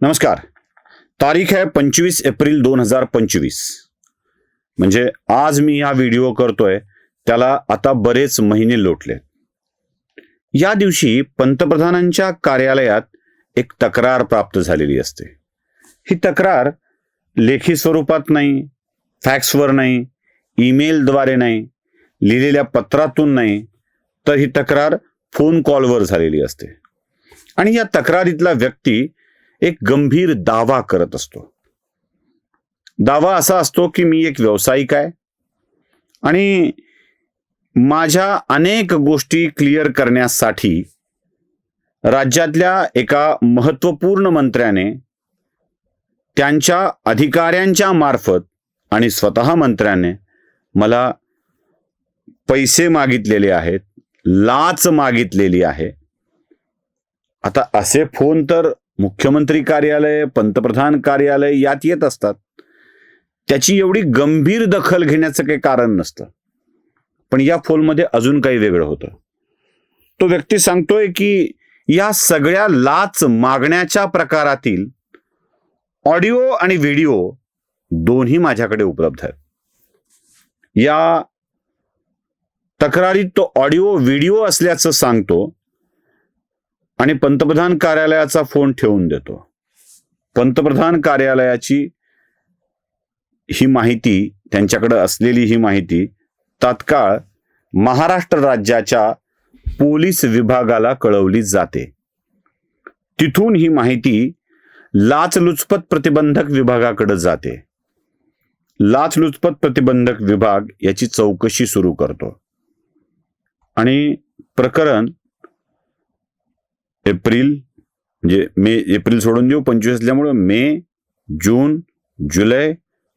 नमस्कार. तारीख आहे पंचवीस एप्रिल दोन हजार पंचवीस. म्हणजे आज मी हा व्हिडिओ करतोय त्याला आता बरेच महिने लोटले. या दिवशी पंतप्रधानांच्या कार्यालयात एक तक्रार प्राप्त झालेली असते. ही तक्रार लेखी स्वरूपात नाही फॅक्सवर नाही ईमेलद्वारे नाही लिहिलेल्या पत्रातून नाही तर ही तक्रार फोन कॉलवर झालेली असते. आणि या तक्रारीतला व्यक्ती एक गंभीर दावा करत असतो. दावा असा असतो की मी एक व्यावसायिक आहे आणि माझ्या अनेक गोष्टी क्लिअर करण्यासाठी राज्यातल्या एका महत्त्वपूर्ण मंत्र्याने त्यांच्या अधिकाऱ्यांच्या मार्फत आणि स्वतः मंत्र्याने मला पैसे मागितलेले आहेत लाच मागितलेली आहे. आता असे फोन तर मुख्यमंत्री कार्यालय पंतप्रधान कार्यालय यात येत असतात. त्याची एवढी गंभीर दखल घेण्याचं काही कारण नसतं. पण या फोनमध्ये अजून काही वेगळं होतं. तो व्यक्ती सांगतोय की या सगळ्या लाच मागण्याच्या प्रकारातील ऑडिओ आणि व्हिडिओ दोन्ही माझ्याकडे उपलब्ध आहेत. या तक्रारीत तो ऑडिओ व्हिडिओ असल्याचं सांगतो आणि पंतप्रधान कार्यालयाचा फोन ठेवून देतो. पंतप्रधान कार्यालयाची ही माहिती त्यांच्याकडे असलेली ही माहिती तात्काळ महाराष्ट्र राज्याच्या पोलीस विभागाला कळवली जाते. तिथून ही माहिती लाचलुचपत प्रतिबंधक विभागाकडे जाते. लाचलुचपत प्रतिबंधक विभाग याची चौकशी सुरू करतो. आणि प्रकरण एप्रिल म्हणजे मे एप्रिल सोडून देऊ पंचवीस असल्यामुळं May June July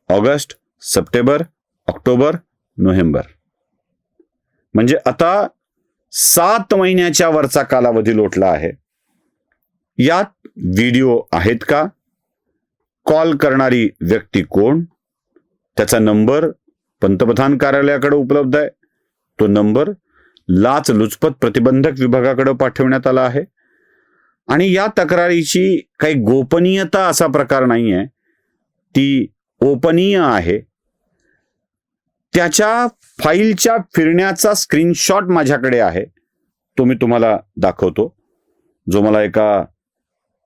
August September October November. म्हणजे आता सात महिन्याच्या वरचा कालावधी लोटला आहे. यात व्हिडिओ आहेत का? कॉल करणारी व्यक्ती कोण? त्याचा नंबर पंतप्रधान कार्यालयाकडे उपलब्ध आहे. तो नंबर लाच लुचपत प्रतिबंधक विभागाकडे पाठवण्यात आला आहे. आणि या तक्रारीची काही गोपनीयता असा प्रकार नाही आहे ती ओपनीय आहे. त्याच्या फाईलच्या फिरण्याचा स्क्रीनशॉट माझ्याकडे आहे. तो मी तुम्हाला दाखवतो. जो मला एका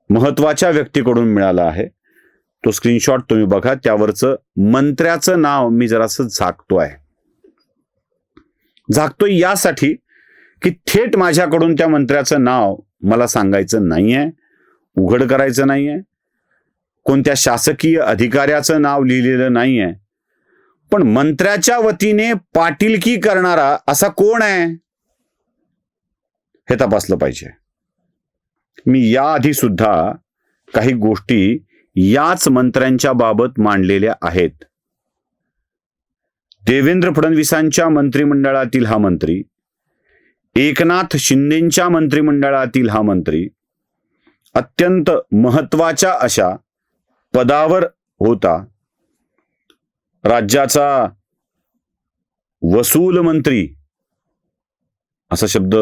महत्त्वाच्या व्यक्तीकडून मिळाला आहे. तो स्क्रीनशॉट तुम्ही बघा. त्यावरचं मंत्र्याचं नाव मी जरासं झाकतो आहे. झाकतोय यासाठी की थेट माझ्याकडून त्या मंत्र्याचं नाव मला सांगायचं नाहीये उघड करायचं नाहीये कोणत्या शासकीय अधिकाऱ्याचं नाव लिहिलेलं नाहीये. पण मंत्र्याच्या वतीने पाटीलकी करणारा असा कोण आहे? हे तपासलं पाहिजे. मी याआधी सुद्धा काही गोष्टी याच मंत्र्यांच्या बाबत मांडलेल्या आहेत. देवेंद्र फडणवीसांच्या मंत्रिमंडळातील हा मंत्री एकनाथ शिंदेच्या मंत्रिमंडळातील हा मंत्री अत्यंत महत्त्वाच्या अशा पदावर होता. राज्याचा वसूल मंत्री असा शब्द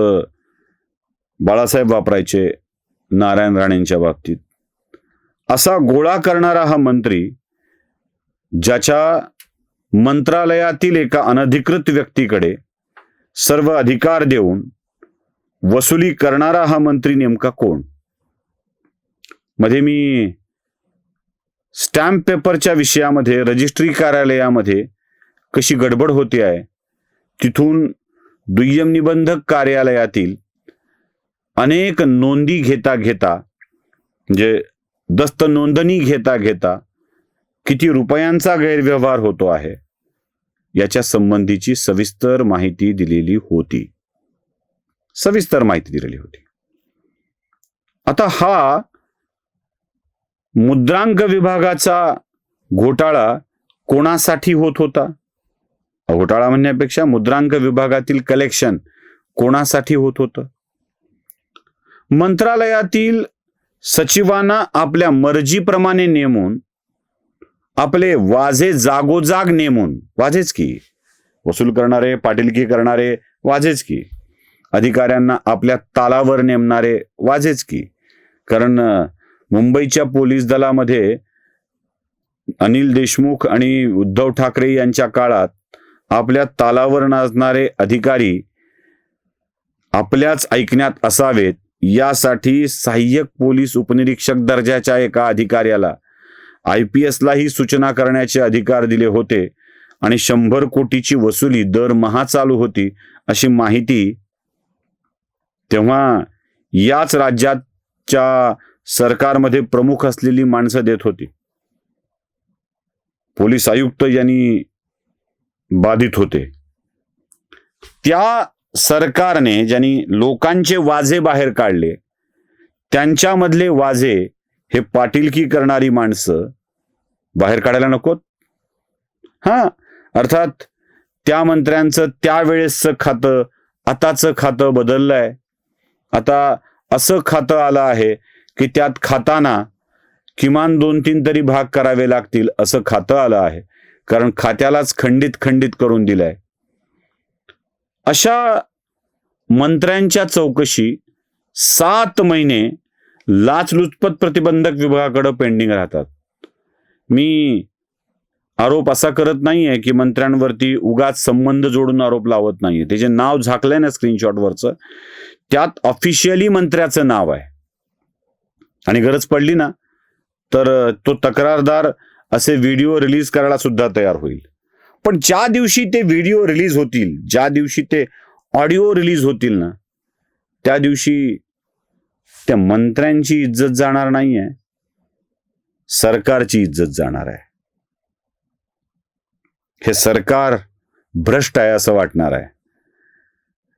बाळासाहेब वापरायचे नारायण राणेंच्या बाबतीत. असा गोळा करणारा हा मंत्री ज्याच्या मंत्रालयातील एका अनधिकृत व्यक्तीकडे सर्व अधिकार देऊन वसुली करणारा हा मंत्री नेमका कोण? मध्ये मी स्टॅम्प पेपरच्या विषयामध्ये रजिस्ट्री कार्यालयामध्ये कशी गडबड होते आहे तिथून दुय्यम निबंधक कार्यालयातील अनेक नोंदी घेता घेता म्हणजे दस्त नोंदणी घेता घेता किती रुपयांचा गैरव्यवहार होतो आहे? याच्या संबंधीची सविस्तर माहिती दिलेली होती. सविस्तर माहिती दिलेली होती. आता हा मुद्रांक विभागाचा घोटाळा कोणासाठी होत होता? घोटाळा म्हणण्यापेक्षा मुद्रांक विभागातील कलेक्शन कोणासाठी होत होतं? मंत्रालयातील सचिवांना आपल्या मर्जीप्रमाणे नेमून आपले वाजे जागोजाग नेमून. वाजेच की. वसूल करणारे पाटीलकी करणारे वाजेच की. अधिकाऱ्यांना आपल्या तालावर नेमणारे वाजेच की. कारण मुंबईच्या पोलीस दलामध्ये अनिल देशमुख आणि उद्धव ठाकरे यांच्या काळात आपल्या तालावर नाचणारे अधिकारी आपल्याच ऐकण्यात असावेत यासाठी सहाय्यक पोलीस उपनिरीक्षक दर्जाच्या एका अधिकाऱ्याला आय पी एसलाही सूचना करण्याचे अधिकार दिले होते आणि शंभर कोटीची वसुली दरमहा चालू होती अशी माहिती तेव्हा याच राज्याच्या सरकारमध्ये प्रमुख असलेली माणसं देत होती. पोलीस आयुक्त यांनी बाधित होते. त्या सरकारने ज्यांनी लोकांचे वाजे बाहेर काढले त्यांच्यामधले वाजे हे पाटीलकी करणारी माणसं बाहेर काढायला नकोत. हा अर्थात त्या मंत्र्यांचं त्यावेळेसचं खातं आताचं खातं बदललंय. आता असं खातं आलं आहे की त्यात खाताना किमान दोन तीन तरी भाग करावे लागतील असं खातं आलं आहे. कारण खात्यालाच खंडित खंडित करून दिलंय. अशा मंत्र्यांच्या चौकशी सात महिने लाचलुचपत प्रतिबंधक विभागाकडे पेंडिंग राहतात. मी आरोप असा करत नाहीये की मंत्र्यांवरती उगाच संबंध जोडून आरोप लावत नाहीये. त्याचे नाव झाकलंय ना स्क्रीनशॉटवरचं त्यात ऑफिशियली मंत्र्याचं नाव आहे. आणि गरज पडली ना तर तो तक्रारदार असे व्हिडिओ रिलीज करायला सुद्धा तयार होईल. पण ज्या दिवशी ते व्हिडिओ रिलीज होतील ज्या दिवशी ते ऑडिओ रिलीज होतील ना त्या दिवशी त्या मंत्र्यांची इज्जत जाणार नाहीये. सरकारची इज्जत जाणार आहे. हे सरकार भ्रष्ट आहे असं वाटणार आहे.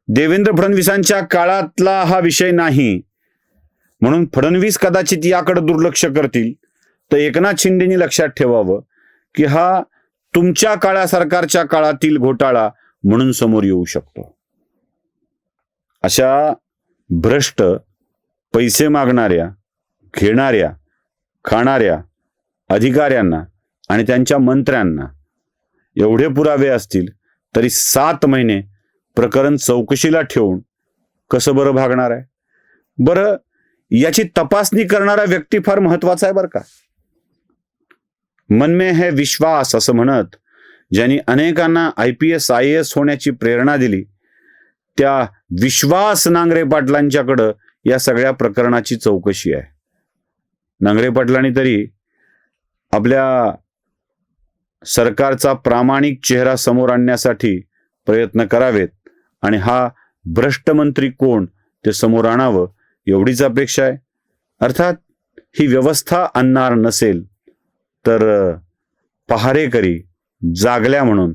देवेंद्र फडणवीसांच्या काळातला हा विषय नाही. म्हणून फडणवीस कदाचित याकडे दुर्लक्ष करतील. तर एकनाथ शिंदेनी लक्षात ठेवावं की हा तुमच्या काळा सरकारच्या काळातील घोटाळा म्हणून समोर येऊ शकतो. अशा भ्रष्ट पैसे मागणाऱ्या घेणाऱ्या खाणाऱ्या अधिकाऱ्यांना आणि त्यांच्या मंत्र्यांना एवढे पुरावे असतील तरी सात महिने प्रकरण चौकशीला ठेवून कसं बरं भागणार आहे? बरं याची तपासणी करणारा व्यक्ती फार महत्त्वाचा आहे बरं का? मन में है विश्वास असं म्हणत ज्यांनी अनेकांना I P S I S होण्याची प्रेरणा दिली त्या विश्वास नांगरे पाटलांच्याकडं या सगळ्या प्रकरणाची चौकशी आहे. नांगरे पाटलांनी तरी आपल्या सरकारचा प्रामाणिक चेहरा समोर आणण्यासाठी प्रयत्न करावेत आणि हा भ्रष्ट मंत्री कोण ते समोर आणावं एवढीच अपेक्षा आहे. अर्थात ही व्यवस्था आणणार नसेल तर पहारेकरी जागल्या म्हणून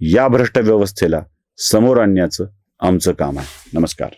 या भ्रष्ट व्यवस्थेला समोर आणण्याचं आमचं काम आहे. नमस्कार.